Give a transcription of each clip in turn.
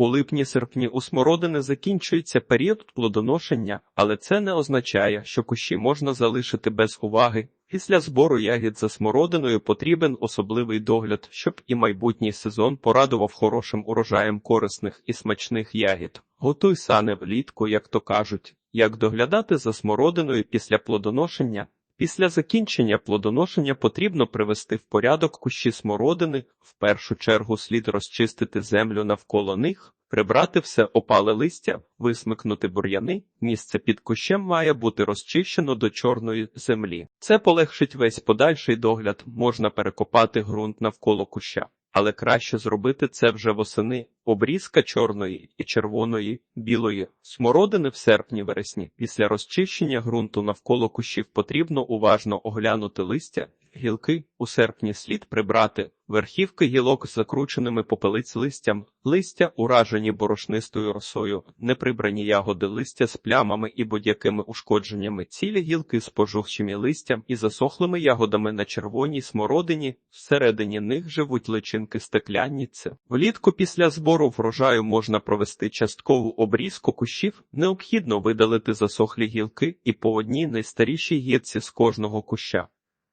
У липні-серпні у смородини закінчується період плодоношення, але це не означає, що кущі можна залишити без уваги. Після збору ягід за смородиною потрібен особливий догляд, щоб і майбутній сезон порадував хорошим урожаєм корисних і смачних ягід. Готуй сани влітку, як то кажуть, як доглядати за смородиною після плодоношення. Після закінчення плодоношення потрібно привести в порядок кущі смородини, в першу чергу слід розчистити землю навколо них, прибрати все опале листя, висмикнути бур'яни. Місце під кущем має бути розчищено до чорної землі. Це полегшить весь подальший догляд, можна перекопати ґрунт навколо куща. Але краще зробити це вже восени, обрізка чорної і червоної, білої, смородини в серпні-вересні. Після розчищення ґрунту навколо кущів потрібно уважно оглянути листя, гілки у серпні слід прибрати, верхівки гілок з закрученими попелиць листям, листя, уражені борошнистою росою, неприбрані ягоди листя з плямами і будь-якими ушкодженнями, цілі гілки з пожухчими листям і засохлими ягодами на червоній смородині, всередині них живуть личинки стеклянниці. Влітку після збору врожаю можна провести часткову обрізку кущів, необхідно видалити засохлі гілки і по одній найстарішій гілці з кожного куща.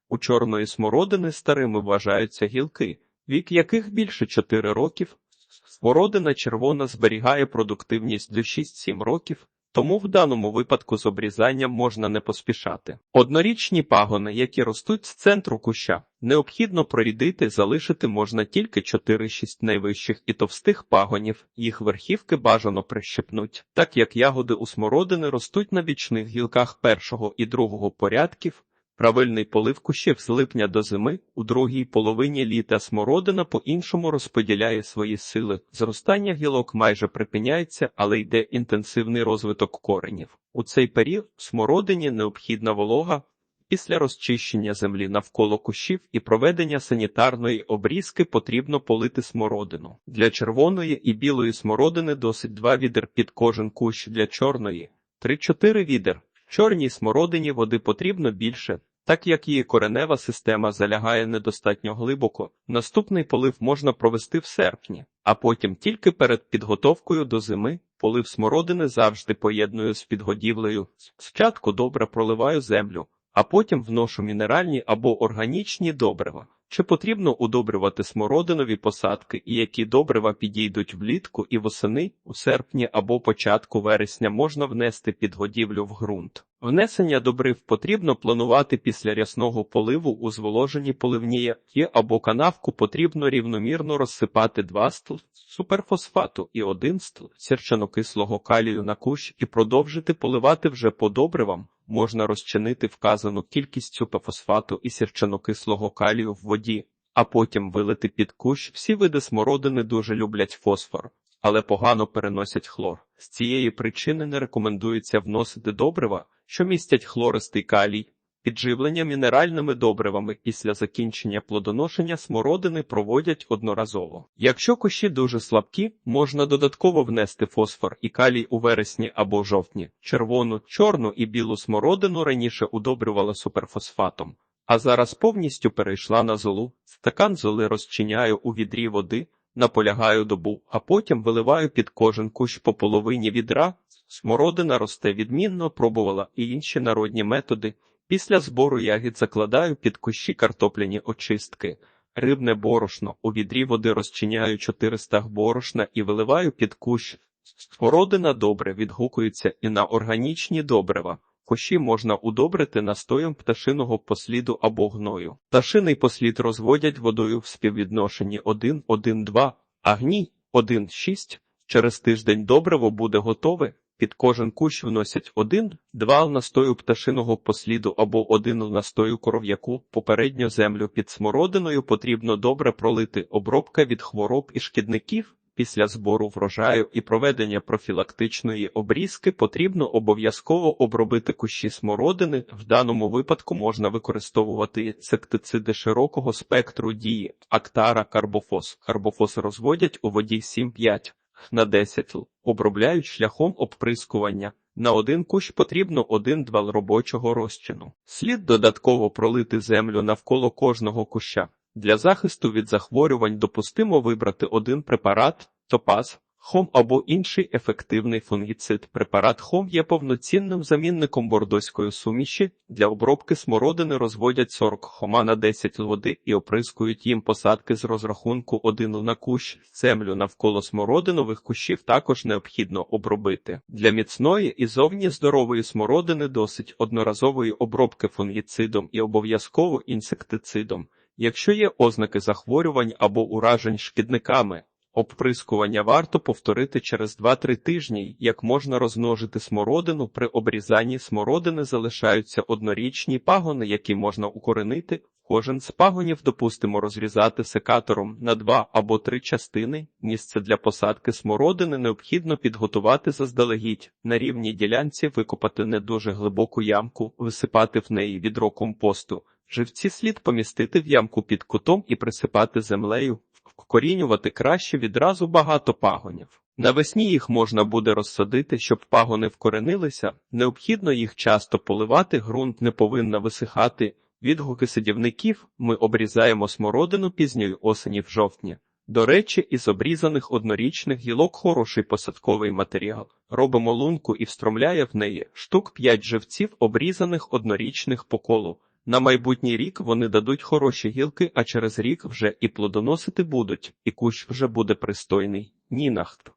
У чорної смородини старими вважаються гілки, вік яких більше 4 років. Смородина червона зберігає продуктивність до 6-7 років, тому в даному випадку з обрізанням можна не поспішати. Однорічні пагони, які ростуть з центру куща, необхідно прорідити, залишити можна тільки 4-6 найвищих і товстих пагонів, їх верхівки бажано прищепнуть, так як ягоди у смородини ростуть на вічних гілках першого і другого порядків. Правильний полив кущів з липня до зими, у другій половині літа смородина по-іншому розподіляє свої сили. Зростання гілок майже припиняється, але йде інтенсивний розвиток коренів. У цей період смородині необхідна волога. Після розчищення землі навколо кущів і проведення санітарної обрізки потрібно полити смородину. Для червоної і білої смородини досить два відер під кожен кущ для чорної, 3-4 відер. Чорній смородині води потрібно більше, так як її коренева система залягає недостатньо глибоко. Наступний полив можна провести в серпні, а потім тільки перед підготовкою до зими. Полив смородини завжди поєдную з підгодівлею. Спочатку добре проливаю землю, а потім вношу мінеральні або органічні добрива. Чи потрібно удобрювати смородинові посадки і які добрива підійдуть влітку і восени, у серпні або початку вересня можна внести підгодівлю в ґрунт. Внесення добрив потрібно планувати після рясного поливу у зволожені поливні яки або канавку потрібно рівномірно розсипати два стл суперфосфату і один стл сірчанокислого калію на кущ і продовжити поливати вже по добривам. Можна розчинити вказану кількість суперфосфату і сірчанокислого калію в воді, а потім вилити під кущ. Всі види смородини дуже люблять фосфор, але погано переносять хлор. З цієї причини не рекомендується вносити добрива, що містять хлористий калій. Підживлення мінеральними добривами після закінчення плодоношення смородини проводять одноразово. Якщо кущі дуже слабкі, можна додатково внести фосфор і калій у вересні або жовтні. Червону, чорну і білу смородину раніше удобрювала суперфосфатом, а зараз повністю перейшла на золу. Стакан золи розчиняю у відрі води, наполягаю добу, а потім виливаю під кожен кущ по половині відра. Смородина росте відмінно, пробувала і інші народні методи. Після збору ягід закладаю під кущі картопляні очистки, рибне борошно, у відрі води розчиняю 400 борошна і виливаю під кущ. Смородина добре відгукується і на органічні добрива. Кущі можна удобрити настоєм пташиного посліду або гною. Пташиний послід розводять водою в співвідношенні 1-1-2, а гній 1-6. Через тиждень добриво буде готове. Під кожен кущ вносять один-два настою пташиного посліду або один настою коров'яку. Попередньо землю під смородиною потрібно добре пролити обробка від хвороб і шкідників. Після збору врожаю і проведення профілактичної обрізки потрібно обов'язково обробити кущі смородини. В даному випадку можна використовувати інсектициди широкого спектру дії, актара, карбофос. Карбофос розводять у воді 7-5 на 10 л. Обробляють шляхом обприскування. На один кущ потрібно 1-2 робочого розчину. Слід додатково пролити землю навколо кожного куща. Для захисту від захворювань допустимо вибрати один препарат топаз, Хом або інший ефективний фунгіцид. Препарат хом є повноцінним замінником бордоської суміші. Для обробки смородини розводять 40 хома на 10 води і оприскують їм посадки з розрахунку один на кущ. Землю навколо смородинових кущів також необхідно обробити. Для міцної і зовні здорової смородини досить одноразової обробки фунгіцидом і обов'язково інсектицидом. Якщо є ознаки захворювань або уражень шкідниками, Обприскування варто повторити через 2-3 тижні, як можна розмножити смородину. При обрізанні смородини залишаються однорічні пагони, які можна укоренити. Кожен з пагонів допустимо розрізати секатором на два або три частини. Місце для посадки смородини необхідно підготувати заздалегідь. На рівній ділянці викопати не дуже глибоку ямку, висипати в неї відро компосту. Живці слід помістити в ямку під кутом і присипати землею. Вкорінювати краще відразу багато пагонів. Навесні їх можна буде розсадити, щоб пагони вкоренилися. Необхідно їх часто поливати, ґрунт не повинна висихати. Відгуки садівників ми обрізаємо смородину пізньої осені в жовтні. До речі, із обрізаних однорічних гілок хороший посадковий матеріал. Робимо лунку і встромляє в неї штук 5 живців обрізаних однорічних по колу. На майбутній рік вони дадуть хороші гілки, а через рік вже і плодоносити будуть, і кущ вже буде пристойний. Нінахт.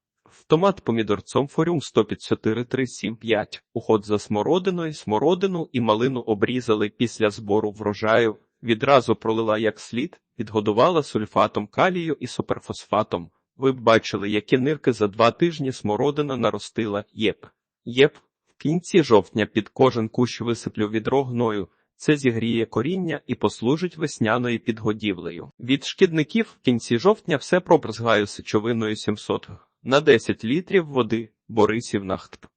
Томат помідорцом форюм 154,375. Уход за смородиною, смородину і малину обрізали після збору врожаю. Відразу пролила як слід, відгодувала сульфатом калію і суперфосфатом. Ви б бачили, які нирки за два тижні смородина наростила. Єп. Єп. В кінці жовтня під кожен кущ висиплю відро гною. Це зігріє коріння і послужить весняною підгодівлею. Від шкідників в кінці жовтня все пробрзгаю сечовиною 700 на 10 літрів води Борисів нахт.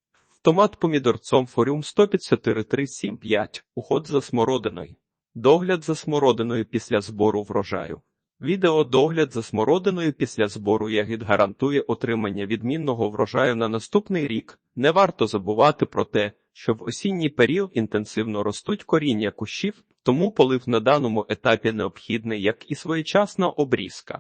Томат помідорцом форюм 154,375. Уход за смородиною. Догляд за смородиною після збору врожаю. Відео догляд за смородиною після збору ягід гарантує отримання відмінного врожаю на наступний рік. Не варто забувати про те, що в осінній період інтенсивно ростуть коріння кущів, тому полив на даному етапі необхідний, як і своєчасна обрізка.